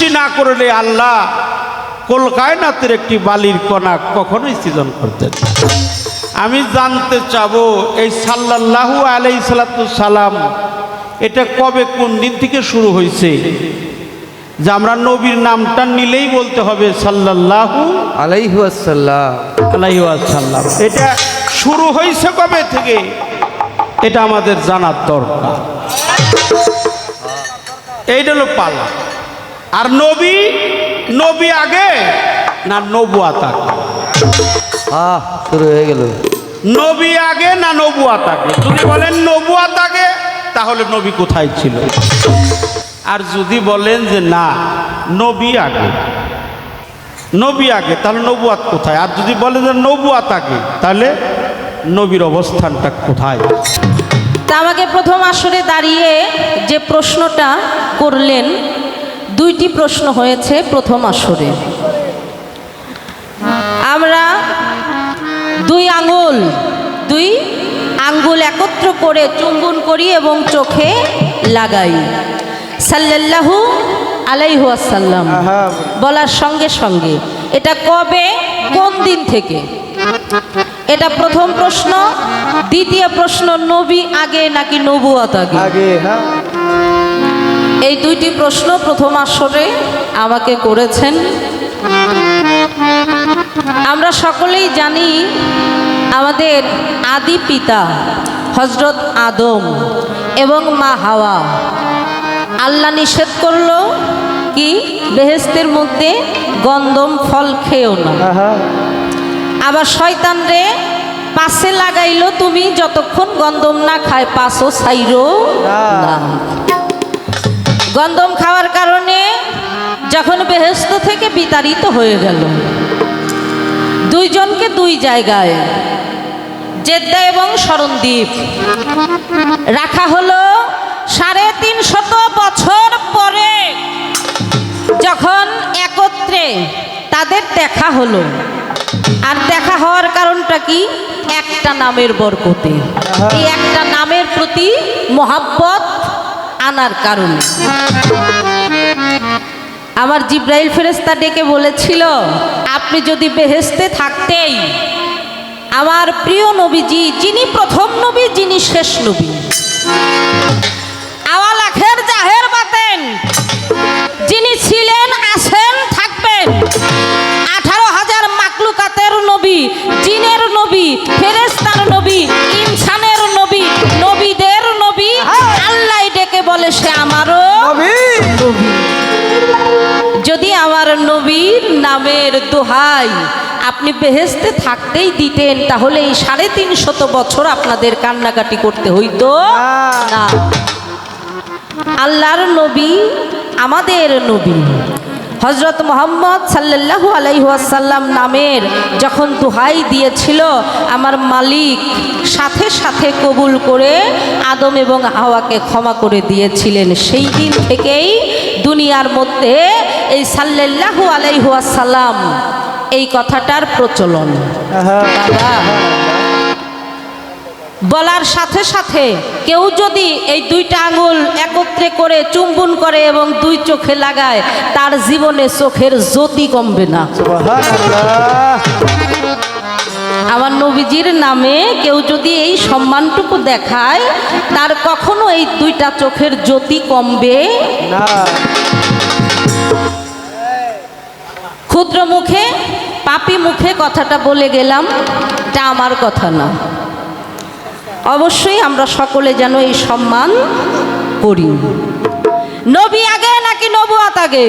সৃষ্টি না করলে আল্লাহ কলকায়নাতের একটি বালির কণা কখনোই সৃজন করতেন আমি জানতে চাবো এই সাল্লাল্লাহু আলাই সালাম এটা কবে কোন দিন থেকে শুরু হয়েছে? যে আমরা নবীর নামটা নিলেই বলতে হবে সাল্লাল্লাহু আলাইহু আসসালাম আলাইহি ওয়াসাল্লাম। এটা শুরু হয়েছে কবে থেকে? এটা আমাদের জানার দরকার। এইটা হলো পালা। আর নবী নবী আগে না নবুয়াত আগে? আহ শুরু হয়ে গেল। নবী আগে না নবুয়াত আগে? যদি বলেন নবুয়াত আগে তাহলে নবী কোথায় ছিল? আর যদি বলেন যে না নবী আগে। নবী আগে তাহলে নবুয়াত কোথায়? আর যদি বলেন যে নবুয়াত আগে তাহলে নবীর অবস্থানটা কোথায়? তা আমাকে প্রথম আসরে দাঁড়িয়ে যে প্রশ্নটা করলেন দুইটি প্রশ্ন হয়েছে প্রথম আসরে। আমরা দুই আঙুল দুই আঙ্গুল একত্র করে চুম্বন করি এবং চোখে লাগাই। সাল্লাল্লাহু আলাইহু আসাল্লাম বলার সঙ্গে সঙ্গে এটা কবে কোন দিন থেকে? এটা প্রথম প্রশ্ন দ্বিতীয় প্রশ্ন নবী আগে নাকি নবুয়াত আগে? আগে হ্যাঁ। এই দুইটি প্রশ্ন প্রথম আসরে আমাকে করেছেন। আমরা সকলেই জানি আমাদের আদি পিতা হজরত আদম এবং মা হাওয়া। আল্লাহ নিষেধ করল কি বেহেস্তের মধ্যে গন্দম ফল খেও না। আবার শয়তান রে পাশে লাগাইলো তুমি যতক্ষণ গন্দম না খায় পাশও সাইরো না। গন্ধম খাওয়ার কারণে যখন বেহেস্ত থেকে বিতাড়িত হয়ে গেল, দুইজনকে দুই জায়গায়, জেদ্দা এবং শরণদ্বীপ, রাখা হলো সাড়ে তিন শত বছর পরে। যখন একত্রে তাদের দেখা হলো, আর দেখা হওয়ার কারণটা কি? একটা নামের বরকতে। এই একটা নামের প্রতি মহাব্বত আনার কারণে। আমার জিব্রাইল ফেরেস্তা ডেকে বলেছিল, আপনি যদি বেহেস্তে থাকতেই আমার প্রিয় নবীজি, যিনি প্রথম নবী, যিনি শেষ নবী, আওয়াল আখের জাহের বাতেন, যিনি ছিলেন থাকবেন, আঠারো হাজার মাকলুকাতের নবী, জিনের নবী ফেরেস্তার নবী নামের দোহাই আপনি বেহেস্তে থাকতেই দিতেন তাহলে এই সাড়ে তিন শত বছর আপনাদের কান্নাকাটি করতে হইতো না। আল্লাহর নবী আমাদের নবী। হজরত মোহাম্মদ সাল্লাল্লাহু আলাইহাসাল্লাম নামের যখন দুহাই দিয়েছিল আমার মালিক সাথে সাথে কবুল করে আদম এবং হাওয়াকে ক্ষমা করে দিয়েছিলেন। সেই দিন থেকেই দুনিয়ার মধ্যে এই সাল্লাল্লাহু আলাইহাসাল্লাম এই কথাটার প্রচলন। বাবা বলার সাথে সাথে কেউ যদি এই দুইটা আঙুল একত্রে করে চুম্বন করে এবং দুই চোখে লাগায় তার জীবনে চোখের জ্যোতি কমবে না। আমার নবীজির নামে কেউ যদি এই সম্মানটুকু দেখায় তার কখনো এই দুইটা চোখের জ্যোতি কমবে না। ক্ষুদ্র মুখে পাপি মুখে কথাটা বলে গেলাম এটা আমার কথা না। অবশ্যই আমরা সকলে যেন এই সম্মান করি। নবী আগে নাকি নবুয়াত আগে?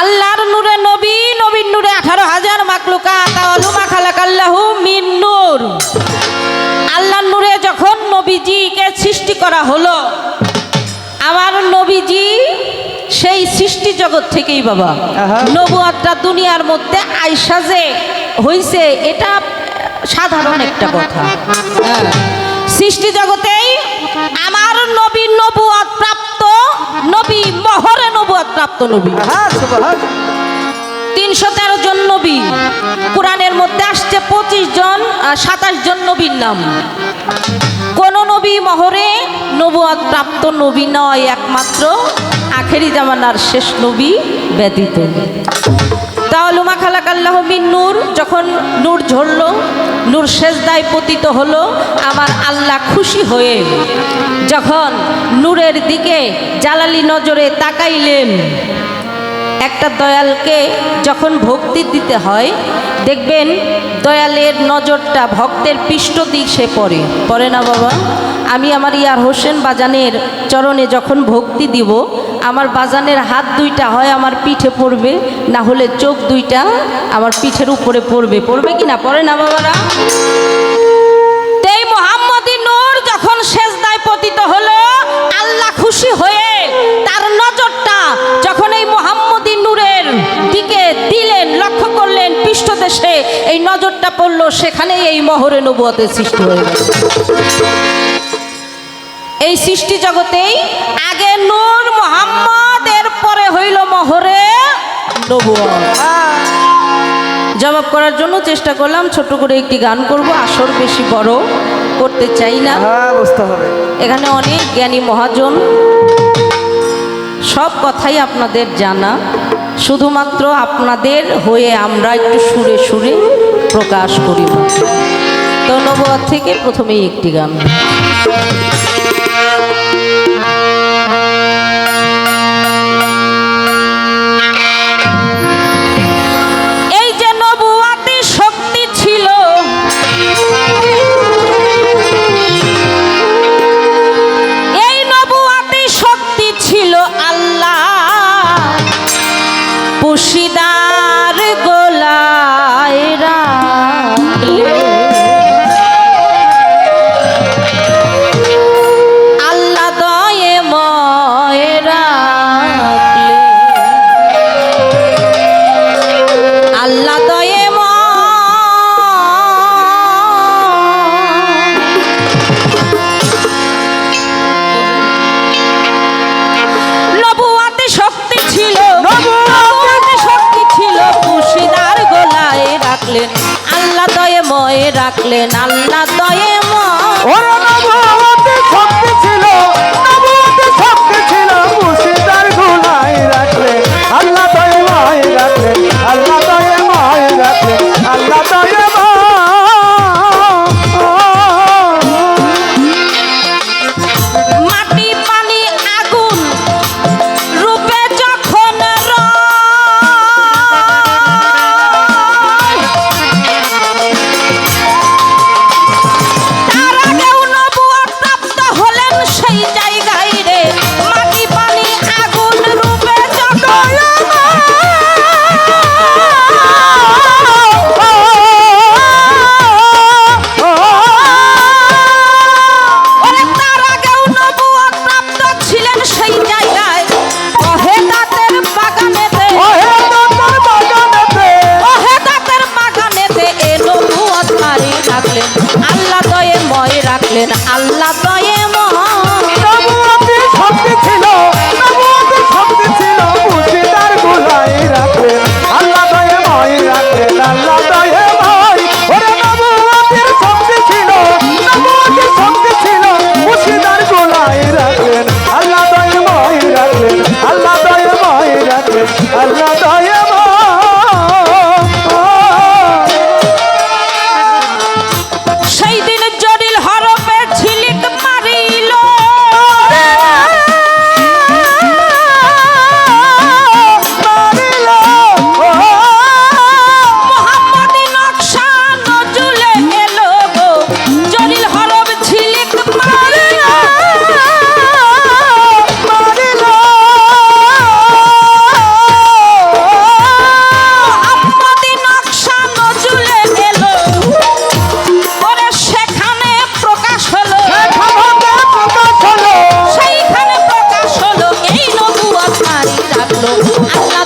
আল্লাহর নূরে নবী নবীর নূরে আঠারো হাজার মাকলুকা তাওয়ালুমা খালাকাল্লাহু মিন নূর। আল্লাহর নূরে যখন নবীজিকে সৃষ্টি করা হলো আমার নবীজি সেই সৃষ্টি জগৎ থেকেই বাবা। নবুয়াতটা দুনিয়ার মধ্যে আইসা যে হইছে এটা সাধারণ একটা কথা। হ্যাঁ। সৃষ্টি জগতেই আমার নবী নবুয়াত প্রাপ্ত নবী মহরে নবুয়াত প্রাপ্ত নবী। তিনশো তেরো জন নবী কোরআনের মধ্যে আসছে পঁচিশ জন সাতাশ জন নবীর নাম। কোন নবী মহরে নবুয়াদ প্রাপ্ত নবী নয়, একমাত্র আখেরি জামানার শেষ নবী ব্যতীত। তাহলুমা খালাক আল্লাহ বিন নূর, যখন নূর ঝরল, নূর সেজদায় পতিত হলো, আমার আল্লাহ খুশি হয়ে যখন নূরের দিকে জালালি নজরে তাকাইলেন, একটা দয়ালকে যখন ভক্তি দিতে হয়। দেখবেন দয়ালের নজরটা ভক্তের পৃষ্ঠ দিক সে পড়ে। পড়ে না বাবা? আমি আমার ইয়ার হোসেন বাজানের চরণে যখন ভক্তি দিব, আমার বাজানের হাত দুইটা হয় আমার পিঠে পড়বে, না হলে চোখ দুইটা আমার পিঠের উপরে পড়বে। পড়বে কি না? পড়ে না বাবারা? তেই মোহাম্মদী নূর যখন শেষদায় পতিত হলো সেখানেই এই মহরে নবুয়তের সৃষ্টি হয়ে গেল। এই সৃষ্টি জগতেই আগে নূর মোহাম্মদ এর পরে হইল মহরে জবাব করার জন্য চেষ্টা করলাম ছোট করে একটি গান করব আসর বেশি বড় করতে চাই না। হ্যাঁ এখানে অনেক জ্ঞানী মহাজন সব কথাই আপনাদের জানা শুধুমাত্র আপনাদের হয়ে আমরা একটু সুরে সুরে প্রকাশ করি ধন্যবাদ থেকে প্রথমেই একটি গান। আল্লাহ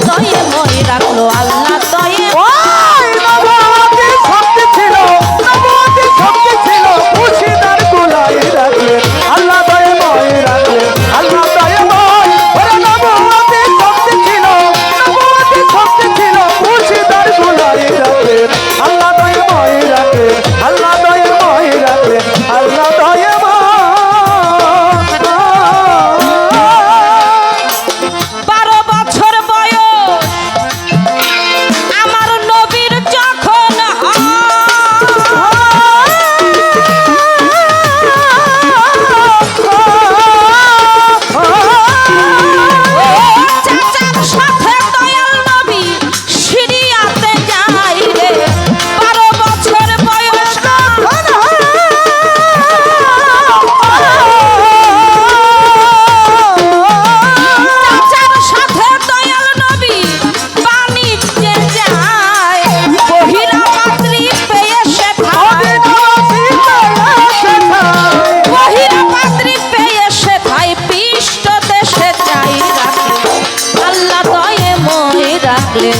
থাকলে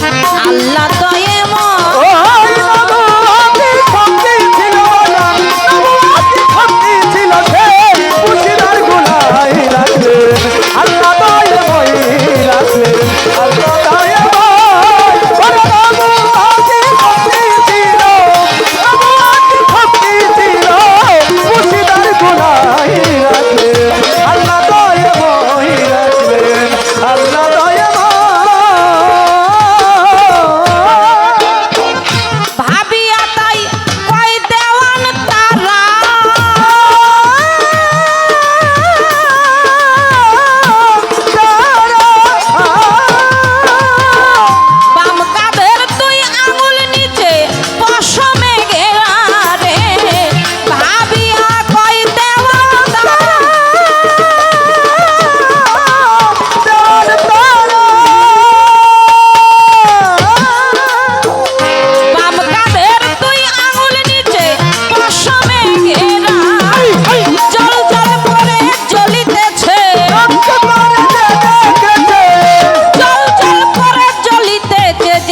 আল্লাহ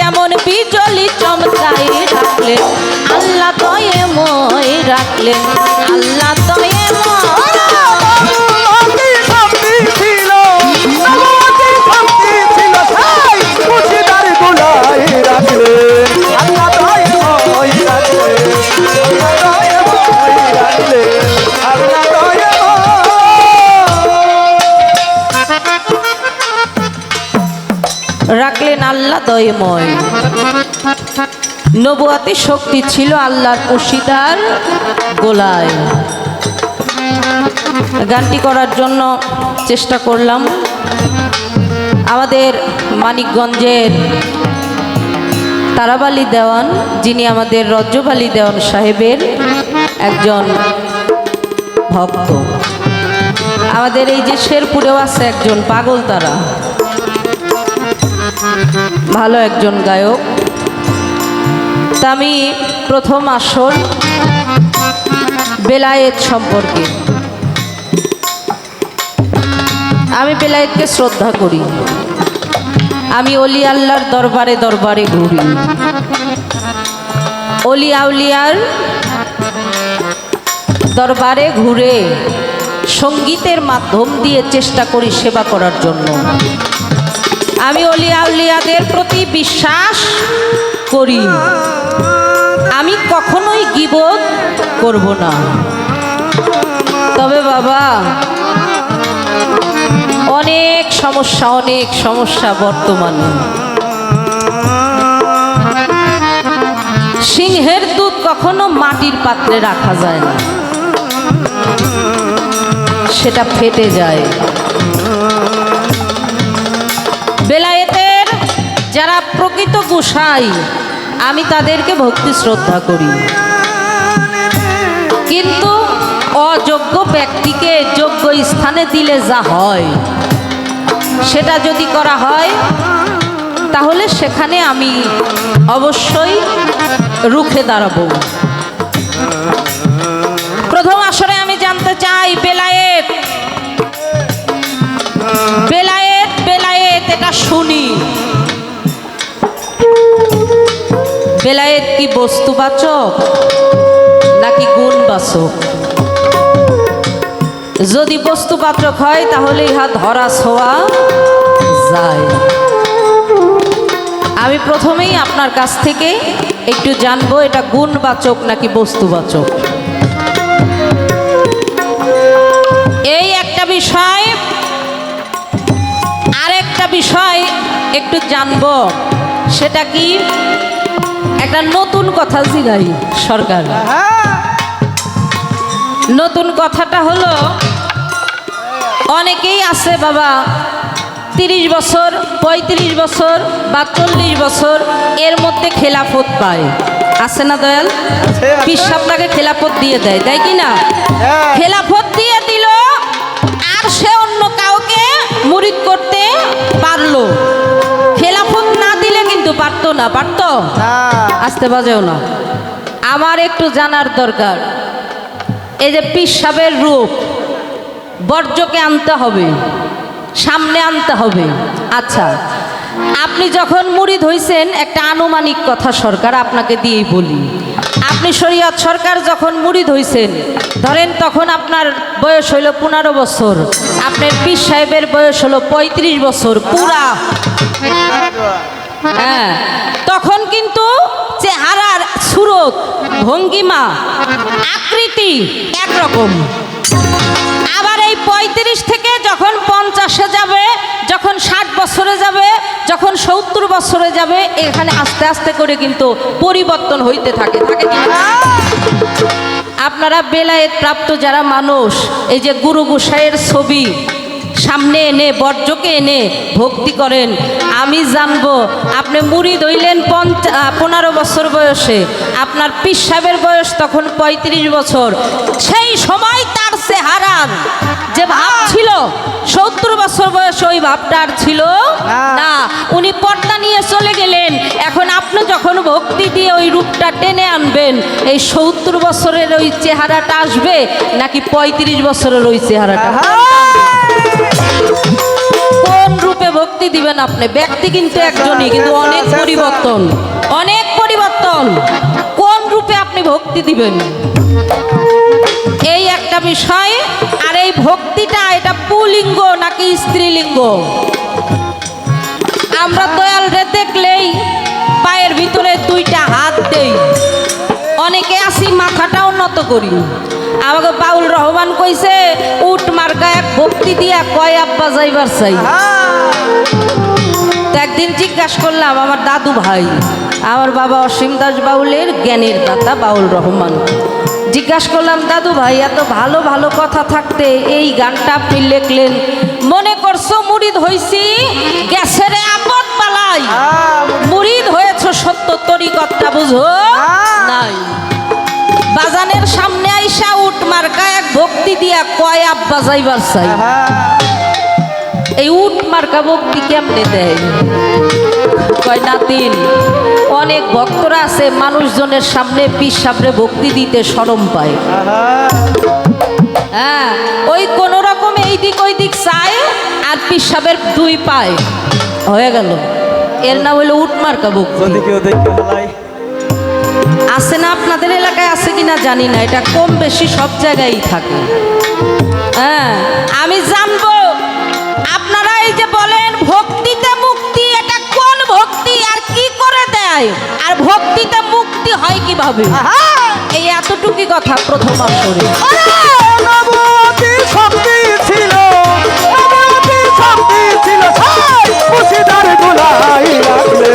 এমন বিজলি চমকাই রাখলেন আল্লাহ তয়ে মই রাখলেন। আল্লাহ তয়ে রাখলেন দয়ময় নবুয়াতে শক্তি ছিল আল্লাহর মুর্শিদার গোলায়। গানটি করার জন্য চেষ্টা করলাম। আমাদের মানিকগঞ্জের তারাবালি দেওয়ান, যিনি আমাদের রজ্জবালি দেওয়ান সাহেবের একজন ভক্ত। আমাদের এই যে শেরপুরেও আছে একজন পাগল তারা। ভালো একজন গায়ক। তা আমি প্রথম আসর বেলায়েত সম্পর্কে। আমি বেলায়েতকে শ্রদ্ধা করি। আমি অলি আল্লাহর দরবারে দরবারে ঘুরি। অলি আউলিয়ার দরবারে ঘুরে সঙ্গীতের মাধ্যম দিয়ে চেষ্টা করি সেবা করার জন্য। আমি অলিয়া উলিয়াদের প্রতি বিশ্বাস করি। আমি কখনোই গিবোধ করব না। তবে বাবা, অনেক সমস্যা অনেক সমস্যা বর্তমানে। সিংহের দুধ কখনো মাটির পাত্রে রাখা যায় না। সেটা ফেটে যায়। বেলায়েতের যারা প্রকৃত গোসাই, আমি তাদেরকে ভক্তি শ্রদ্ধা করি। কিন্তু অযোগ্য ব্যক্তিকে যোগ্য স্থানে দিলে যা হয়, সেটা যদি করা হয়, তাহলে সেখানে আমি অবশ্যই রুখে দাঁড়াবো। প্রথম আসরে শুনি। বেলায়েত কি বস্তুবাচক নাকি গুণবাচক যদি বস্তুবাচক হয়, তাহলে ইহা ধরা ছোঁয়া যায়। আমি প্রথমেই আপনার কাছ থেকে একটু জানব, এটা গুণবাচক নাকি বস্তুবাচক একটু জানব সেটা কি? একটা নতুন কথা জিগাই সরকার। নতুন কথাটা হলো অনেকেই আছে বাবা তিরিশ বছর পঁয়ত্রিশ বছর বা চল্লিশ বছর এর মধ্যে খেলাফত পায়। আছে না দয়াল? আছে। পিস আপনাকে খেলাফত দিয়ে দেয় তাই কি না? হ্যাঁ। খেলাফত দিয়ে দিল আর সে অন্য কাউকে মুরিদ করতে পারল। কিন্তু পারতো না পারতো? আসতে বাজেও না। আমার একটু জানার দরকার। এই যে পিসাবের রূপ বর্জ্যকে আনতে হবে সামনে আনতে হবে। আচ্ছা আপনি যখন মুড়িদ হইছেন একটা আনুমানিক কথা সরকার আপনাকে দিয়েই বলি। আপনি শরীয়ত সরকার যখন মুড়িদ হইছেন ধরেন তখন আপনার বয়স হইল পনেরো বছর আপনার পীর সাহেবের বয়স হলো পঁয়ত্রিশ বছর পুরা। হ্যাঁ। তখন কিন্তু চেহারার সুরত, ভঙ্গিমা, আকৃতি একরকম। আবার এই পঁয়ত্রিশ থেকে যখন পঞ্চাশে যাবে, যখন ষাট বছরে যাবে, যখন সত্তর বছরে যাবে, এখানে আস্তে আস্তে করে কিন্তু পরিবর্তন হইতে থাকে। থাকে আপনারা বেলায়ের প্রাপ্ত যারা মানুষ, এই যে গুরু গোসাইয়ের ছবি সামনে এনে বর্জ্যকে এনে ভক্তি করেন। আমি জানব আপনি মুড়ি দইলেন পঞ্চা পনেরো বছর বয়সে। আপনার পীর সাহেবের বয়স তখন পঁয়ত্রিশ বছর। সেই সময় তার চেহারার যে ভাব ছিল সত্তর বছর বয়সে ওই ভাবটা আর ছিল না। না। উনি পর্দা নিয়ে চলে গেলেন। এখন আপনি যখন ভক্তি দিয়ে ওই রূপটা টেনে আনবেন এই সত্তর বছরের ওই চেহারাটা আসবে নাকি পঁয়ত্রিশ বছরের ওই চেহারাটা? কোন রূপে ভক্তি দিবেন আপনি? ব্যক্তি কিন্তু একজনই, কিন্তু অনেক পরিবর্তন। অনেক পরিবর্তন। কোন রূপে আপনি ভক্তি দিবেন? এই একটা বিষয়, আর এই ভক্তিটা এটা পুলিঙ্গ নাকি স্ত্রীলিঙ্গ? আমরা দয়াল রে দেখলেই পায়ের ভিতরে দুইটা হাত দেই। অনেকে আসি মাথাটাও নত করি। আমাকে বাউল রহমান কইছে উট মার্কা এক ভক্তি দিয়া কয় আব্বা যাইবার চাই। তো একদিন জিজ্ঞাসা করলাম আমার দাদু ভাই আমার বাবা অসীম দাস বাউলের জ্ঞানের দাতা বাউল রহমান। জিজ্ঞাসা করলাম দাদু ভাই এত ভালো ভালো কথা থাকতে এই গানটা আপনি লেখলেন। মনে করছ মুড়িদ হইছি গ্যাসের আপদ পালাই? মুড়িদ হয়েছ সত্য তরিকতটা বুঝো? কয় আব্বা যাইবার চাই? এই উট মার্কা ভক্তি কেমনে দেয়? কয় নাতিন অনেক ভক্তরা আছে মানুষজনের সামনে পিস সামনে ভক্তি দিতে সরম পায়। হ্যাঁ ওই কোন রকম এই দিক ওই দিক চায় আর পিসাবের দুই পায়। হয়ে গেল। এর নাম হলো উট মার্কা ভক্তি আছে না আপনাদের এলাকায় আছে কিনা জানি না এটা কম বেশি সব জায়গায়ই থাকে। হ্যাঁ। আমি জানব আপনারা এই যে বলেন ভক্তিতে মুক্তি এটা কোন ভক্তি আর কি করে দেয়? আর ভক্তিতে মুক্তি হয় কীভাবে? এই এতটুকু কথা প্রথম ছিল ছিল খুশিদার লাগলে